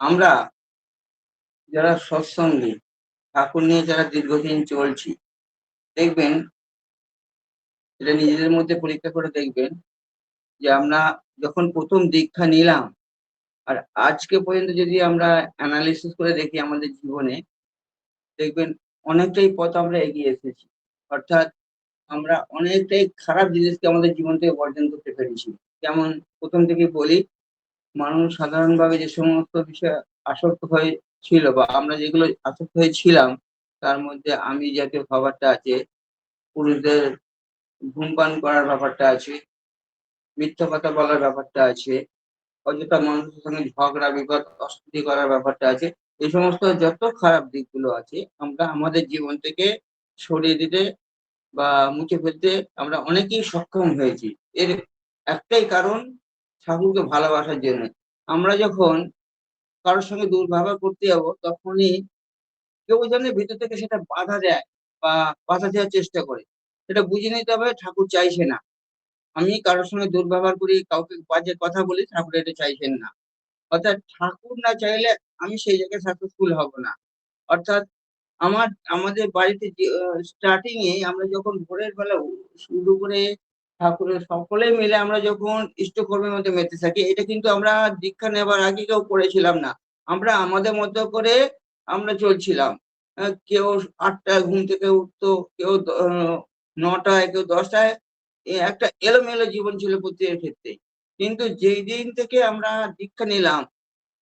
আমরা যারা সৎসঙ্গী, ঠাকুর নিয়ে যারা দীর্ঘদিন চলছি, দেখবেন, এটা নিজেদের মধ্যে পরীক্ষা করে দেখবেন যে আমরা যখন প্রথম দীক্ষা নিলাম, আর আজকে পর্যন্ত যদি আমরা অ্যানালিসিস করে দেখি আমাদের জীবনে, দেখবেন অনেকটাই পথ আমরা এগিয়ে এসেছি। অর্থাৎ আমরা অনেকটাই খারাপ জিনিসকে আমাদের জীবন থেকে বর্জন করতে পেরেছি। যেমন প্রথম থেকে বলি মানুষ সাধারণভাবে যে সমস্ত বিষয়ে আসক্ত হয়ে ছিল বা আমরা যেগুলো আসক্ত হয়েছিলাম, তার মধ্যে আমি জাতীয় খাবারটা আছে, পুরুষদের ধূমপান করার ব্যাপারটা আছে, মিথ্যা কথা বলার ব্যাপারটা আছে, অযথা মানুষের সঙ্গে ঝগড়া বিপদ অস্তুতি করার ব্যাপারটা আছে, এই সমস্ত যত খারাপ দিকগুলো আছে, আমরা আমাদের জীবন থেকে সরিয়ে দিতে বা মুছে ফেলতে আমরা অনেকেই সক্ষম হয়েছি। এর একটাই কারণ ঠাকুরকে ভালোবাসার জন্য। আমরা যখন কারোর সঙ্গে দুর্ব্যবহার করতে যাব, তখনই কেউ যেন ভিতর থেকে সেটা বাধা দেয় বা বাধা দেওয়ার চেষ্টা করে। সেটা বুঝে নিতে হবে, ঠাকুর চাইছে না। আমি কারোর সঙ্গে দুর্ব্যবহার করি, কাউকে বাজে কথা বলি, ঠাকুর এটা চাইছেন না। অর্থাৎ ঠাকুর না চাইলে আমি সেই জায়গায় সাকসেসফুল হব না। অর্থাৎ আমার, আমাদের বাড়িতে স্টার্টিং এ আমরা যখন ভোরের বেলা শুরু করে ঠাকুরের সকলে মিলে আমরা যখন ইষ্টকর্মের মধ্যে মেতে থাকি, এটা কিন্তু আমরা দীক্ষা নেবার আগে কেউ করেছিলাম না। আমরা আমাদের মতো করে আমরা চলছিলাম। কেউ আটটায় ঘুম থেকে উঠতো, কেউ নটায়, কেউ দশটায় একটা এলোমেলো জীবন ছিল প্রত্যেকের ক্ষেত্রে। কিন্তু যেই দিন থেকে আমরা দীক্ষা নিলাম,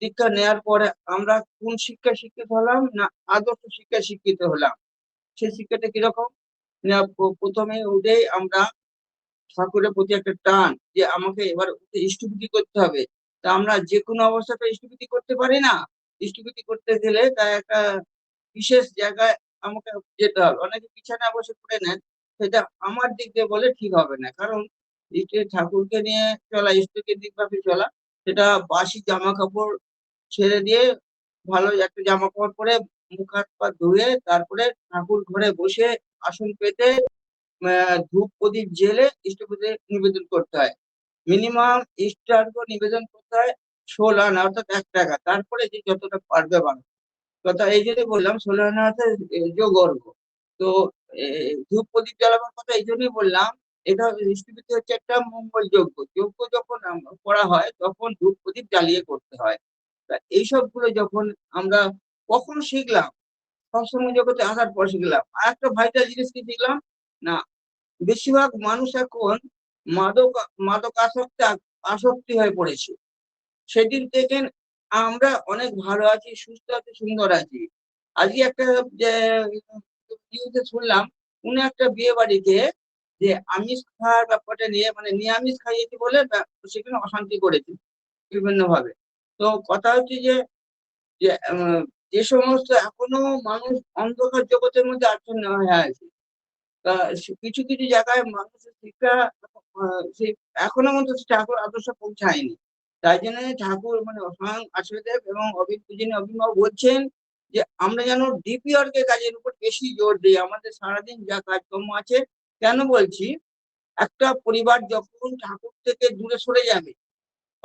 দীক্ষা নেওয়ার পরে আমরা কোন শিক্ষা শিক্ষিত হলাম না আদর্শ শিক্ষা শিক্ষিত হলাম? সেই শিক্ষাটা কীরকম? প্রথমে উঠেই আমরা ঠাকুরের প্রতি একটা টান যে আমাকে এবার উঠে করতে হবে। তা আমরা যে কোনো অবস্থাতে ইষ্টভূতি করতে পারি না? ইষ্টভূতি করতে গেলে তা একটা বিশেষ জায়গায় আমাকে যেতে হবে। অনেকে বিছানায় বসে করে নেন, সেটা আমার দিক দিয়ে বলে ঠিক হবে না। কারণ ঠাকুরকে নিয়ে চলা, ইষ্টকে দিকভাবে চলা, সেটা বাসি জামা কাপড় ছেড়ে দিয়ে ভালো একটা জামা কাপড় পরে মুখ হাত পা ধুয়ে তারপরে ঠাকুর ঘরে বসে আসন পেতে ধূপ প্রদীপ জেলে ইষ্টপতি নিবেদন করতে হয়। মিনিমাম ইষ্টার্ঘ নিবেদন করতে হয় ষোলো আনা, অর্থাৎ এক টাকা। তারপরে যে যতটা পারবে বাংলা কথা এই জন্য বললাম, ষোলো আনা অর্থাৎ যোগ তো ধূপ প্রদীপ জ্বালাবার কথা এই জন্যই বললাম, এটা ইষ্টপতি হচ্ছে একটা মঙ্গল যজ্ঞ। যজ্ঞ যখন করা হয়, তখন ধূপ প্রদীপ জ্বালিয়ে করতে হয়। এইসবগুলো যখন আমরা কখন শিখলাম, সবসময় জগতে আসার পর শিখলাম। আর একটা ভাইটাল জিনিস কি শিখলাম? না। বেশিরভাগ মানুষ এখন মাদক মাদক আসক্তি আসক্তি হয়ে পড়েছে। সেদিন থেকে আমরা অনেক ভালো আছি, সুস্থ আছি, সুন্দর আছি। আজকে একটা নিউজে শুনলাম, উনি একটা বিয়ে বাড়িতে যে আমিষ খাওয়ার ব্যাপারটা নিয়ে মানে নিরামিষ খাইয়েছি বলে সেখানে অশান্তি করেছে বিভিন্ন ভাবে তো কথা হচ্ছে যে যে সমস্ত এখনও মানুষ অন্ধকার জগতের মধ্যে আচ্ছন্ন হয়ে আছে। কিছু কিছু জায়গায় মানুষের শিক্ষা আহ, সে এখনও মতো ঠাকুর আদর্শ পৌঁছায়নি। তাই জন্য ঠাকুর মানে স্বয়ং আচার্যদেব এবং অভিন পূজনী অভিনব বলছেন যে আমরা যেন ডিপিআর কে কাজের উপর বেশি জোর দিই। আমাদের সারাদিন যা কাজকর্ম আছে কেন বলছি একটা পরিবার যখন ঠাকুর থেকে দূরে সরে যাবে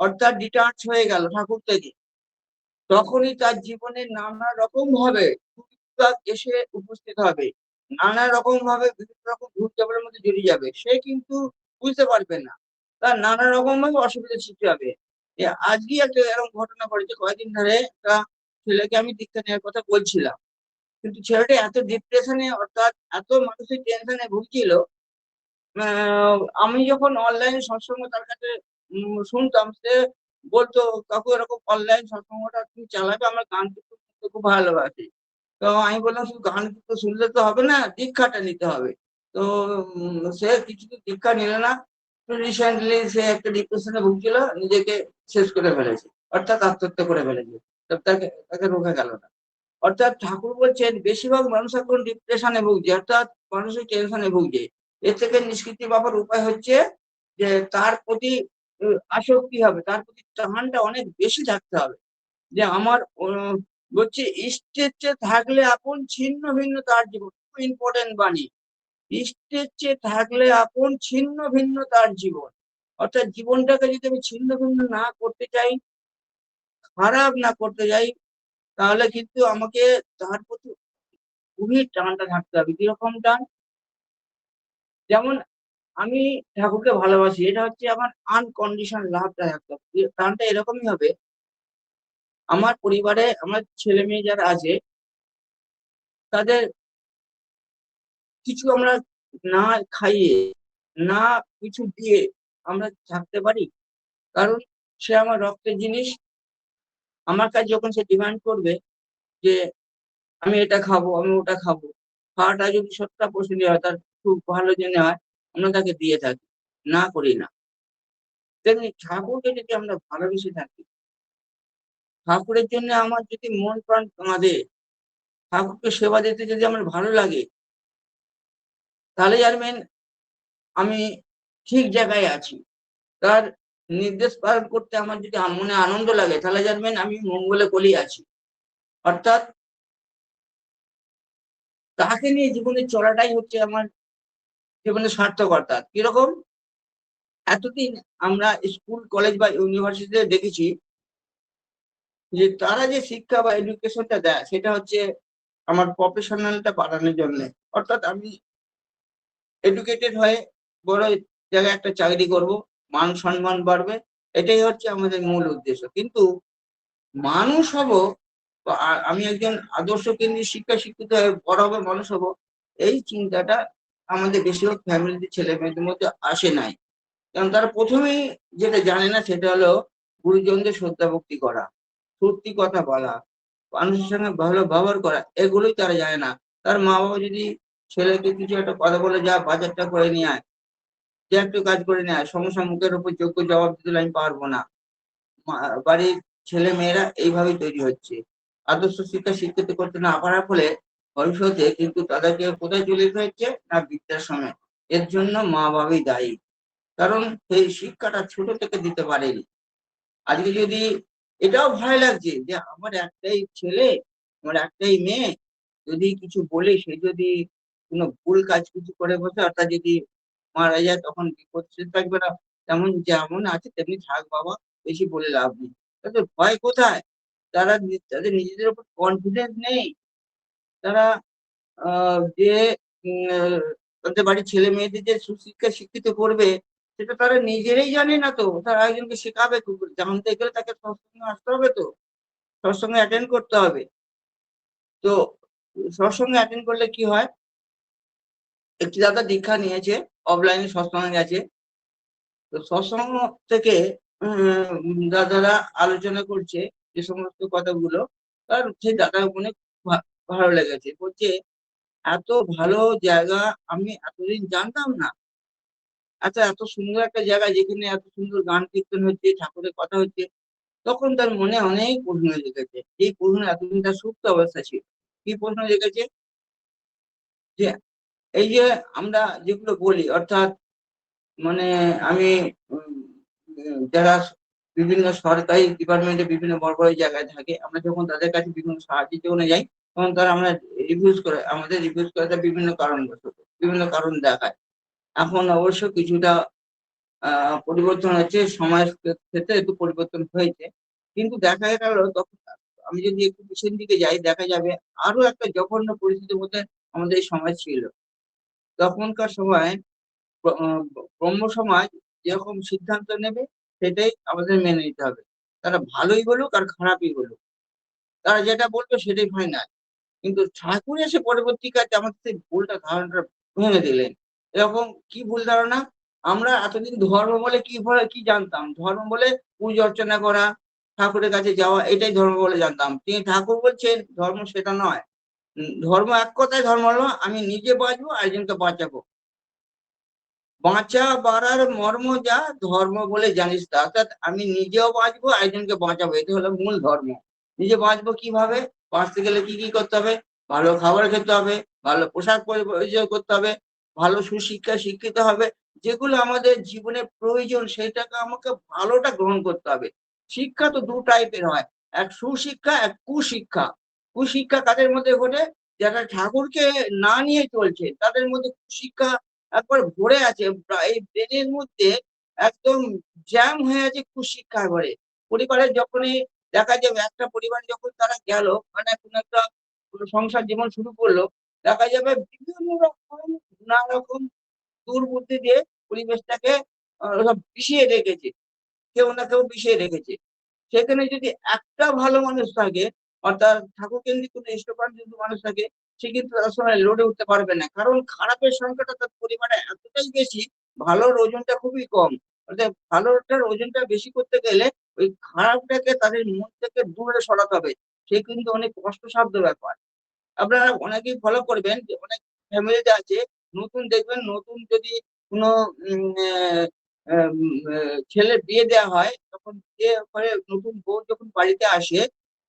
অর্থাৎ ডিটাচ হয়ে গেল ঠাকুর থেকে তখনই তার জীবনে নানা রকম ভাবে এসে উপস্থিত হবে। নানা রকম ভাবে বিভিন্ন রকম ঘুরচাপের মধ্যে জড়িয়ে যাবে, সে কিন্তু বুঝতে পারবে না। তার নানা রকম ভাবে অসুবিধার সৃষ্টি হবে। আজকে একটা এরকম ঘটনা ঘটেছে, কয়েকদিন ধরে একটা ছেলেকে আমি দীক্ষা নেওয়ার কথা বলছিলাম। কিন্তু ছেলেটা এত ডিপ্রেশনে অর্থাৎ এত মানসিক টেনশনে ভুগছিল আমি যখন অনলাইনে সৎসঙ্গ তার কাছে শুনতাম, সে বলতো, কাকু এরকম অনলাইন সৎসঙ্গটা তুমি চালাবে, আমার গান খুব ভালোবাসি। তো আমি বললাম শুধু গান তো শুনলে তো হবে না, দীক্ষাটা নিতে হবে। তো সে কিছু তো দীক্ষা নিল না। রিসেন্টলি সে একটা ডিপ্রেশনে ভুগছিল, নিজেকে শেষ করে ফেলেছে, অর্থাৎ আত্মহত্যা করে ফেলেছে। তাকে তাকে রোখা গেল না। অর্থাৎ ঠাকুর বলছেন, বেশিরভাগ মানুষ এখন ডিপ্রেশনে ভুগছে, অর্থাৎ মানসিক টেনশনে ভুগছে। এর থেকে নিষ্কৃতি পাবার উপায় হচ্ছে যে, তার প্রতি আসক্তি হবে, তার প্রতি টানটা অনেক বেশি থাকতে হবে। যে আমার বলছে চেয়ে থাকলে আপন ছিন্ন ভিন্ন তার জীবন। খুব ইম্পর্টেন্ট বাণী। ইষ্টের চেয়ে থাকলে আপন ছিন্ন ভিন্ন তার জীবন। অর্থাৎ জীবনটাকে যদি আমি ছিন্ন ভিন্ন না করতে চাই, খারাপ না করতে যাই তাহলে কিন্তু আমাকে তার প্রতি খুবই টানটা থাকতে হবে। কীরকম টান? যেমন আমি ঠাকুরকে ভালোবাসি, এটা হচ্ছে আমার আনকন্ডিশন লাভটা থাকতে হবে। টানটা এরকমই হবে আমার পরিবারে আমার ছেলে মেয়ে যারা আছে, তাদের কিছু আমরা না খাইয়ে, না কিছু দিয়ে আমরা থাকতে পারি। কারণ সে আমার রক্তের জিনিস। আমার কাছে যখন সে ডিমান্ড করবে যে, আমি এটা খাব, আমি ওটা খাব। খাওয়াটা যদি সত্তর পার্সেন্ট হয়, তার খুব ভালো জন্য হয়, আমরা তাকে দিয়ে থাকি। না করি না। তেমনি ঠাকুরকে যদি আমরা ভালোবেসে থাকি ঠাকুরের জন্য আমার যদি মন প্রাণ কাঁদে, ঠাকুরকে সেবা দিতে যদি আমার ভালো লাগে, তাহলে জানবেন আমি ঠিক জায়গায় আছি। তার নির্দেশ পালন করতে আমার যদি মনে আনন্দ লাগে, তাহলে জানবেন আমি মঙ্গলে কলি আছি। অর্থাৎ তাকে নিয়ে জীবনে চলাটাই হচ্ছে আমার জীবনের সার্থকতা। কীরকম? এতদিন আমরা স্কুল কলেজ বা ইউনিভার্সিটিতে দেখেছি যে তারা যে শিক্ষা বা এডুকেশনটা দেয়, সেটা হচ্ছে আমার প্রফেশনালটা বাড়ানোর জন্য। অর্থাৎ আমি এডুকেটেড হয়ে বড় জায়গায় একটা চাকরি করব, মান সম্মান বাড়বে, এটাই হচ্ছে আমাদের মূল উদ্দেশ্য। কিন্তু মানুষ হব আমি একজন আদর্শ কেন্দ্রিক শিক্ষা শিক্ষিত হয়ে বড় হবে, মানুষ হব, এই চিন্তাটা আমাদের বেশিরভাগ ফ্যামিলিতে ছেলে মেয়েদের মধ্যে আসে নাই। কারণ তারা প্রথমেই যেটা জানে না, সেটা হলো গুরুজনদের শ্রদ্ধা ভক্তি করা। সত্যি কথা বলা। মানুষের সঙ্গে ভালো ব্যবহার করা, এগুলোই তারা জানে না। তার মা বাবা যদি ছেলেকে কিছু একটা কথা বলে যা বাজারটা করে নিয়ে আয়, যে একটু কাজ করে নিয়ে আয় সঙ্গে মুখের উপর যোগ্য জবাব দিতে আমি পারব না। বাড়ির ছেলে মেয়েরা এইভাবেই তৈরি হচ্ছে। আদর্শ শিক্ষা শিক্ষিত করতে না পারার ফলে ভবিষ্যতে কিন্তু তাদেরকে কোথায় চলে হচ্ছে না বৃদ্ধাশ্রমে এর জন্য মা বাবাই দায়ী। কারণ সেই শিক্ষাটা ছোট থেকে দিতে পারেনি। আজকে যদি এটাও ভয় লাগছে যে আমার একটাই ছেলে, আমার একটাই মেয়ে, যদি কিছু বলে, সে যদি কোনো ভুল কাজ কিছু করে বসে, অর্থাৎ যদি মারা যায় তখন বিপদ সে থাকবে না। তেমন যেমন আছে, তেমনি থাক বাবা, বেশি বলে লাভ নেই। তাদের ভয় কোথায়? তারা তাদের নিজেদের উপর কনফিডেন্স নেই। তারা যে তাদের বাড়ির ছেলে মেয়েদের যে সুশিক্ষা শিক্ষিত করবে সেটা তারা নিজেরাই জানে না তো। তারা একজনকে শেখাবে? জানতে গেলে তাকে সৎসঙ্গে আসতে হবে তো। সৎসঙ্গে অ্যাটেন্ড করতে হবে। তো সৎসঙ্গে অ্যাটেন্ড করলে কি হয়? একটি দাদা দীক্ষা নিয়েছে অফলাইনে সৎসঙ্গে গেছে। তো সৎসঙ্গ থেকে দাদারা আলোচনা করছে যে সমস্ত কথাগুলো। তার সেই দাদার মনে ভালো লেগেছে। বলছে, এত ভালো জায়গা আমি এতদিন জানতাম না। এত এত সুন্দর একটা জায়গা যেখানে এত সুন্দর গান কীর্তন হচ্ছে, ঠাকুরের কথা হচ্ছে, তখন তার মনে অনেক প্রশ্ন জেগেছে, এই প্রশ্ন এতদিন তার সুপ্ত অবস্থা ছিল, কি প্রশ্ন জেগেছে? যে এই যে আমরা যেগুলো বলি, অর্থাৎ মানে আমি যারা বিভিন্ন সরকারি ডিপার্টমেন্টে বিভিন্ন বড় বড় জায়গায় থাকে, আমরা যখন তাদের কাছে বিভিন্ন সাহায্যের জন্য যাই, তখন তারা আমরা রিভিউজ করে, আমাদের রিভিউজ করে বিভিন্ন কারণ বিভিন্ন কারণ দেখায়। এখন অবশ্য কিছুটা পরিবর্তন হচ্ছে সমাজ ক্ষেত্রে একটু পরিবর্তন হয়েছে। কিন্তু দেখা গেল তখন আমি যদি একটু পিছন দিকে যাই, দেখা যাবে আরও একটা জঘন্য পরিস্থিতির মধ্যে আমাদের সমাজ ছিল। তখনকার সময় ব্রহ্ম সমাজ যেরকম সিদ্ধান্ত নেবে, সেটাই আমাদের মেনে নিতে হবে। তারা ভালোই বলুক আর খারাপই বলুক। তারা যেটা বলবে সেটাই ফাইনাল কিন্তু ঠাকুর এসে পরবর্তীকালে আমাদের সেই ভুলটা, ধারণাটা ভেঙে দিলেন। এরকম কি ভুল ধারণা? আমরা এতদিন ধর্ম বলে কি কি জানতাম? ধর্ম বলে পুজো অর্চনা করা, ঠাকুরের কাছে যাওয়া, এটাই ধর্ম বলে জানতাম। তিনি ঠাকুর বলছেন, ধর্ম সেটা নয়। ধর্ম এক কথায় ধর্ম হলো, আমি নিজে বাঁচবো একজনকে বাঁচাবো। বাঁচা বাড়ার মর্ম যা, ধর্ম বলে জানিস তা। অর্থাৎ আমি নিজেও বাঁচবো একজনকে বাঁচাবো। এটা হলো মূল ধর্ম। নিজে বাঁচবো কীভাবে? বাঁচতে গেলে কি কি করতে হবে? ভালো খাবার খেতে হবে, ভালো পোশাক পরিচয় করতে হবে ভালো সুশিক্ষা শিক্ষিত হবে, যেগুলো আমাদের জীবনে প্রয়োজন, সেটাকে আমাকে ভালোটা গ্রহণ করতে হবে। শিক্ষা তো দু টাইপের হয়, এক সুশিক্ষা, এক কুশিক্ষা। কুশিক্ষা কাদের মধ্যে ঘটে? যারা ঠাকুরকে না নিয়ে চলছে, তাদের মধ্যে কুশিক্ষা একবার ভরে আছে এই ব্রেনের মধ্যে একদম জ্যাম হয়ে আছে কুশিক্ষা ঘরে। পরিবারের যখনই দেখা যাবে, একটা পরিবার যখন তারা গেল মানে কোনো একটা সংসার জীবন শুরু করল, দেখা যাবে বিভিন্ন রকম নানা রকম দুর্বুদ্ধি দিয়ে পরিবেশটাকে বিষিয়ে রেখেছে। কেউ না কেউ পিছিয়ে রেখেছে। সেখানে যদি একটা ভালো মানুষ থাকে, অর্থাৎ ঠাকুর কেন্দ্রিক কোনো ইষ্টপ্রাণ যদি মানুষ থাকে, সে কিন্তু তার সময় লড়ে উঠতে পারবে না। কারণ খারাপের সংখ্যাটা তার পরিমাণে এতটাই বেশি, ভালোর ওজনটা খুবই কম। অর্থাৎ ভালোটার ওজনটা বেশি করতে গেলে ওই খারাপটাকে তাদের মন থেকে দূরে সরাতে হবে। সে কিন্তু অনেক কষ্টসাধ্য ব্যাপার। আপনারা অনেকেই ফলো করবেন যে অনেক ফ্যামিলিতে আছে নতুন দেখবেন, নতুন যদি কোনো ছেলে বিয়ে দেওয়া হয়, তখন বিয়ে করে নতুন বউ যখন বাড়িতে আসে,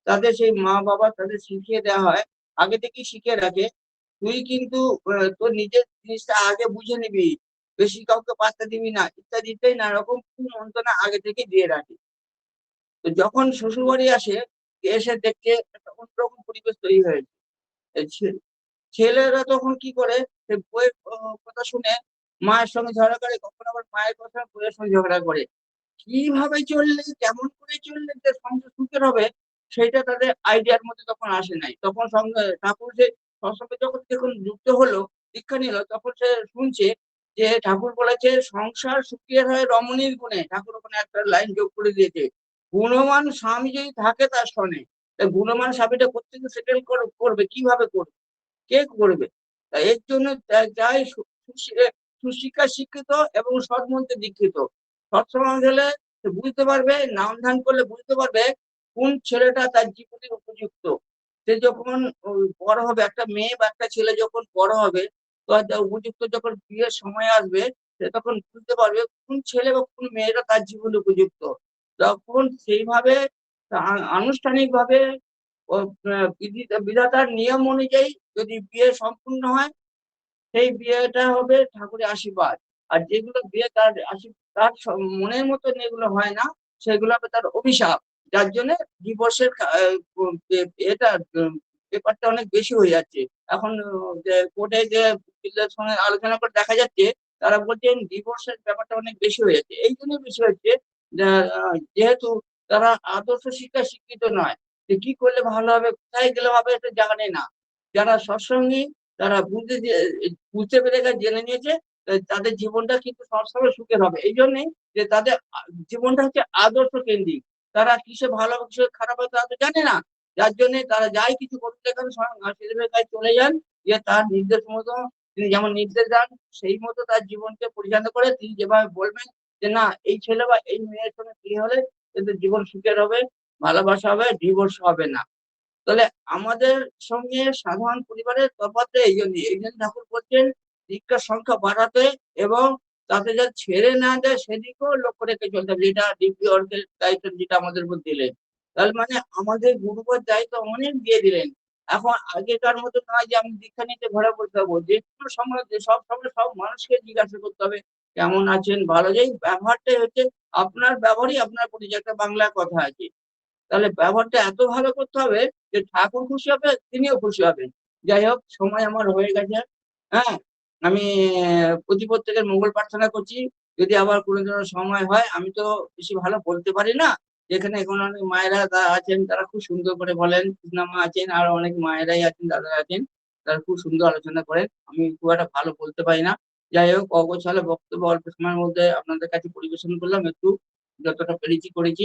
তাদের সেই মা বাবা তাদের শিখিয়ে দেওয়া হয়, আগে থেকেই শিখিয়ে রাখে। তুই কিন্তু তোর নিজের জিনিসটা আগে বুঝে নিবি, বেশি কাউকে পাত্তা দিবি না, ইত্যাদি ইত্যাদি নানা রকম মন্ত্রণা আগে থেকে দিয়ে রাখে। তো যখন শ্বশুরবাড়ি আসে, এসে দেখে একটা অন্যরকম পরিবেশ তৈরি হয়েছে। ছেলেরা তখন কি করে সে বইয়ের কথা শুনে মায়ের সঙ্গে ঝগড়া করে, কখন আবার মায়ের কথা বইয়ের সঙ্গে ঝগড়া করে। কীভাবে চললে, কেমন করে চললে যে সংসার সুখের হবে, সেটা তাদের আইডিয়ার মধ্যে তখন আসে নাই। তখন সঙ্গে, ঠাকুর যে সৎসঙ্গে যখন যখন যুক্ত হলো, দীক্ষা নিল, তখন সে শুনছে যে ঠাকুর বলেছে, সংসার সুখের হয় রমণীর গুণে। ঠাকুর ওখানে একটা লাইন যোগ করে দিয়েছে, গুণমান স্বামী যদি থাকে তার সনে। তা গুণবান স্বামীটা প্রত্যেকে সেটেল করবে? কীভাবে করবে? কে করবে? এর জন্য যাই সুশিক্ষা শিক্ষিত এবং সৎমন্ত্রে দীক্ষিত। সৎসমাজ হলে বুঝতে পারবে, নাম ধান করলে বুঝতে পারবে কোন ছেলেটা তার জীবনের উপযুক্ত। সে যখন বড় হবে, একটা মেয়ে বা একটা ছেলে যখন বড় হবে উপযুক্ত যখন বিয়ের সময় আসবে, সে তখন বুঝতে পারবে কোন ছেলে বা কোন মেয়েটা তার জীবনে উপযুক্ত। তখন সেইভাবে আনুষ্ঠানিক ভাবে বিধাতার নিয়ম অনুযায়ী যদি বিয়ে সম্পূর্ণ হয়, সেই বিয়েটা হবে ঠাকুরের আশীর্বাদ। আর যেগুলো বিয়ে তার তার মনের মতো এগুলো হয় না, সেগুলো হবে তার অভিশাপ। যার জন্য ডিভোর্সের এটা ব্যাপারটা অনেক বেশি হয়ে যাচ্ছে। এখন কোর্টে যে উকিলদের সঙ্গে আলোচনা করে দেখা যাচ্ছে, তারা বলছেন ডিভোর্সের ব্যাপারটা অনেক বেশি হয়ে যাচ্ছে। এই জন্য বেশি হচ্ছে যেহেতু তারা আদর্শ শিক্ষা শিক্ষিত নয় যে কি করলে ভালো হবে, কোথায় গেলে হবে এটা জানে না। যারা সৎসঙ্গী তারা বুঝতে বুঝতে পেরে জেনে নিয়েছে তাদের জীবনটা কিন্তু সবসময় সুখের হবে। এই জন্যই যে তাদের জীবনটা হচ্ছে আদর্শ কেন্দ্রিক। তারা কিসে ভালো হবে, কিসে খারাপ হবে তারা তো জানে না। যার জন্য তারা যাই কিছু করতে দেখেন স্বয়ং চলে যান, যে তার নির্দেশ মতো, তিনি যেমন নির্দেশ দেন, সেই মতো তার জীবনকে পরিচালনা করে তিনি যেভাবে বলবেন যে, না, এই ছেলে বা এই মেয়ের সঙ্গে বিয়ে হলে কিন্তু জীবন সুখের হবে। ভালোবাসা হবে ডিভোর্স হবে না। তাহলে আমাদের সঙ্গে সাধারণ পরিবারের তফাতে এই জন্য এই জন্য ঠাকুর বলছেন দীক্ষার সংখ্যা বাড়াতে এবং তাতে যা ছেড়ে না দেয় সেদিকেও লক্ষ্য রেখে চলতে হবে। যেটা ডিপি অর্গের দায়িত্ব যেটা আমাদের উপর দিলেন। তাহলে মানে আমাদের গুরুবার দায়িত্ব অনেক দিয়ে দিলেন। এখন আগেকার মতো নয় যে আমি দীক্ষা নিতে ঘরে বলতে হব যে কোনো সময় সব সময় সব মানুষকে জিজ্ঞাসা করতে হবে, কেমন আছেন? ভালো যাই ব্যবহারটাই হচ্ছে আপনার ব্যবহারই আপনার প্রতি যে একটা বাংলা কথা আছে। তাহলে ব্যবহারটা এত ভালো করতে হবে যে ঠাকুর খুশি হবে, তিনিও খুশি হবেন। যাই হোক, সময় আমার হয়ে গেছে। হ্যাঁ আমি প্রতি প্রত্যেকের মঙ্গল প্রার্থনা করছি। যদি আবার কোনো সময় হয়, আমি তো বেশি ভালো বলতে পারি না। যেখানে এখন অনেক মায়েরা আছেন, তারা খুব সুন্দর করে বলেন। কৃষ্ণামা আছেন, আর অনেক মায়েরাই আছেন, দাদারা আছেন, তারা খুব সুন্দর আলোচনা করেন। আমি খুব একটা ভালো বলতে পারি না। যাই হোক, অগোছালো বক্তব্য অল্প সময়ের মধ্যে আপনাদের কাছে পরিবেশন করলাম। একটু যতটা পেরেছি করেছি।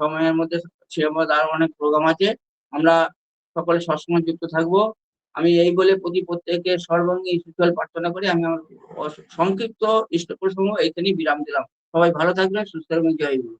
সময়ের মধ্যে সেরকম আরও অনেক প্রোগ্রাম আছে। আমরা সকলে সবসময় যুক্ত থাকব। আমি এই বলে প্রতি প্রত্যেকের সর্বাঙ্গী সুফল প্রার্থনা করি। আমি আমার সংক্ষিপ্ত ইষ্ট প্রসঙ্গ এখানেই বিরাম দিলাম। সবাই ভালো থাকবেন, সুস্থ থাকবেন, জয় গুরু